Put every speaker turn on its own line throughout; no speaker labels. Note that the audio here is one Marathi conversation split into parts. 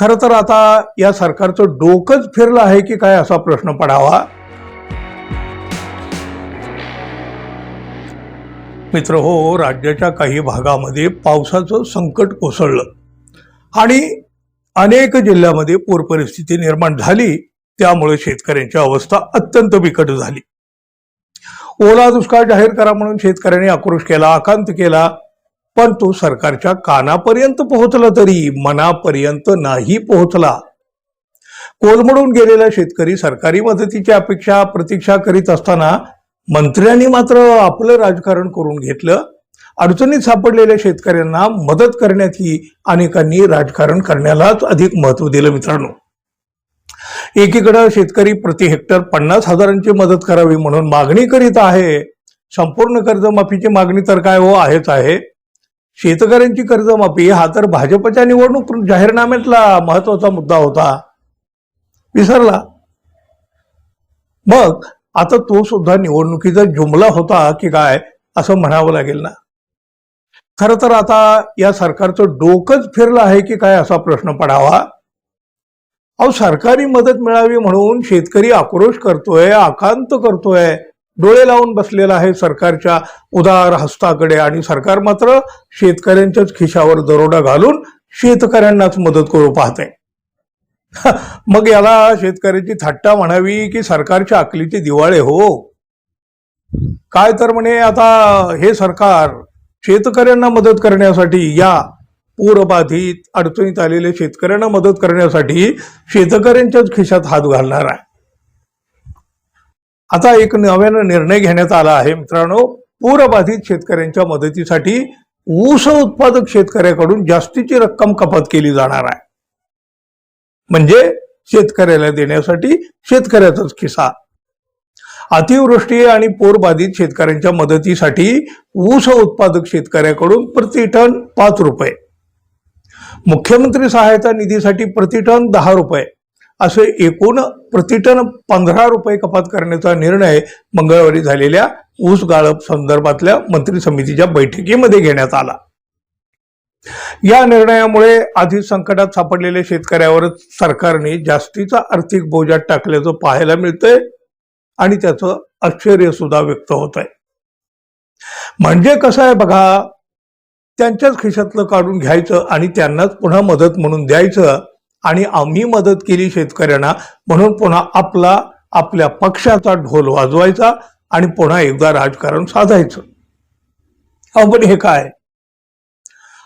खरं तर आता या सरकारचं डोकंच फिरलं आहे की काय असा प्रश्न पडावा? मित्र हो राज्याच्या काही भागामध्ये पावसाचं संकट कोसळलं. आणि अनेक जिल्ह्यामध्ये पूर परिस्थिती निर्माण झाली त्यामुळे शेतकऱ्यांची अवस्था अत्यंत बिकट झाली. ओला दुष्काळ जाहीर करा म्हणून शेतकऱ्यांनी आक्रोश केला आकांत केला पण तो सरकारच्या कानापर्यंत पोहोचला तरी मनापर्यंत नाही पोहोचला. कोलमडून गेलेला शेतकरी सरकारी मदतीची अपेक्षा प्रतीक्षा करीत असताना मंत्र्यांनी मात्र आपलं राजकारण करून घेतलं. अडचणीत सापडलेल्या शेतकऱ्यांना मदत करण्यात ही अनेकांनी राजकारण करण्यालाच अधिक महत्त्व दिलं मित्रांनो. एकीकडं शेतकरी प्रति हेक्टर पन्नास हजारांची मदत करावी म्हणून मागणी करीत आहे. संपूर्ण कर्जमाफीची मागणी तर काय हो आहेच आहे. शेतकऱ्यांची कर्जमाफी हा तर भाजपच्या निवडणूक जाहीरनाम्यातला महत्त्वाचा मुद्दा होता. विसरला. मग आता तो सुद्धा निवडणुकीचा जुमला होता की काय असं म्हणावं लागेल ना? खर तर आता या सरकारचं डोकंच फिरलं आहे की काय असा प्रश्न पडावा? अहो सरकारी मदत मिळावी म्हणून शेतकरी आक्रोश करतोय आकांत करतोय डोळे लावून बसलेला आहे सरकारच्या उदार हस्ताकडे आणि सरकार मात्र शेतकऱ्यांच्याच खिशावर दरोडा घालून शेतकऱ्यांनाच मदत करू पाहते. मग याला शेतकऱ्याची थट्टा म्हणावी की सरकारच्या अकलीचे दिवाळे हो? काय तर म्हणे आता हे सरकार शेतकऱ्यांना मदत करण्यासाठी या पूरबाधित अडचणीत आलेल्या शेतकऱ्यांना मदत करण्यासाठी शेतकऱ्यांच्याच खिशात हात घालणार आहे. आता एक नव्यानं निर्णय घेण्यात आला आहे. मित्रांनो पूरबाधित शेतकऱ्यांच्या मदतीसाठी ऊस उत्पादक शेतकऱ्याकडून जास्तीची रक्कम कपात केली जाणार आहे. म्हणजे शेतकऱ्याला देण्यासाठी शेतकऱ्याचाच खिसा. अतिवृष्टी आणि पूरबाधित शेतकऱ्यांच्या मदतीसाठी ऊस उत्पादक शेतकऱ्याकडून प्रति टन पाच रुपये. मुख्यमंत्री सहायता निधीसाठी प्रति टन दहा रुपये. असे एकूण प्रतिटन पंधरा रुपये कपात करण्याचा निर्णय मंगळवारी झालेल्या ऊस गाळप संदर्भातल्या मंत्री समितीच्या बैठकीमध्ये घेण्यात आला. या निर्णयामुळे आधी संकटात सापडलेल्या शेतकऱ्यावर सरकारने जास्तीचा आर्थिक बोजा टाकल्याचं पाहायला मिळतंय आणि त्याचं आश्चर्य सुद्धा व्यक्त होत आहे म्हणजे कसं आहे बघा त्यांच्याच खिशातलं काढून घ्यायचं आणि त्यांनाच पुन्हा मदत म्हणून द्यायचं आणि आम्ही मदत केली शेतकऱ्यांना. म्हणून पुन्हा आपला आपल्या पक्षाचा ढोल वाजवायचा आणि पुन्हा एकदा राजकारण साधायचं. अहो पण हे काय?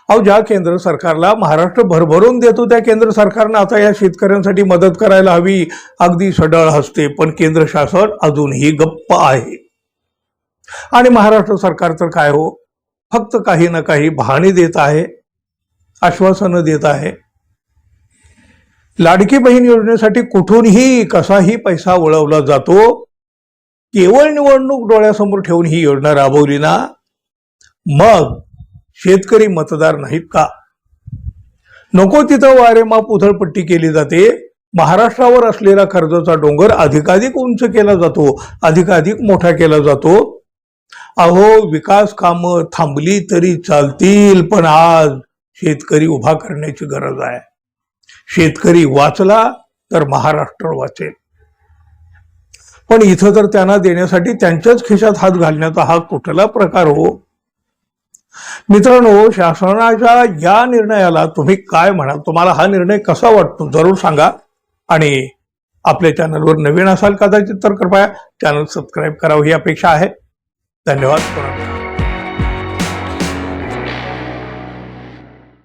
अहो ज्या केंद्र सरकारला महाराष्ट्र भरभरून देतो त्या केंद्र सरकारनं आता या शेतकऱ्यांसाठी मदत करायला हवी. अगदी सडळ हसते पण केंद्र शासन अजूनही गप्प आहे. आणि महाराष्ट्र सरकार तर काय हो? फक्त काही ना काही बहाणे देत आहे आश्वासनं देत आहे. लाडकी बहीण योजनेसाठी कुठूनही कसाही पैसा वळवला जातो. केवळ निवडणूक डोळ्यासमोर ठेवून ही योजना राबवली ना? मग शेतकरी मतदार नाहीत का? नको तिथं वारेमाप उधळपट्टी केली जाते. महाराष्ट्रावर असलेला कर्जाचा डोंगर अधिकाधिक उंच केला जातो. अधिकाधिक मोठा केला जातो. अहो विकास कामं थांबली तरी चालतील पण आज शेतकरी उभा करण्याची गरज आहे. शेतकरी वाचला तर महाराष्ट्र वाचेल. पण इथं तर त्यांना देण्यासाठी त्यांच्याच खिशात हात घालण्याचा हा कुठला प्रकार हो? मित्रांनो शासनाच्या या निर्णयाला तुम्ही काय म्हणाल? तुम्हाला हा निर्णय कसा वाटतो? जरूर सांगा. आणि आपल्या चॅनलवर नवीन असाल कदाचित तर कृपया चॅनल सबस्क्राईब करावं ही अपेक्षा आहे. धन्यवाद.